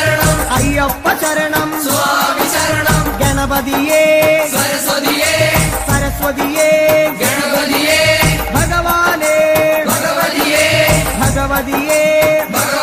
சரணம். ஐயப்ப சரணம். சுவாமி சரணம். கணபதியே. சரஸ்வதியே. சரஸ்வதியே. கணபதியே. பகவானே. பகவதியே. பகவதியே. பகவதியே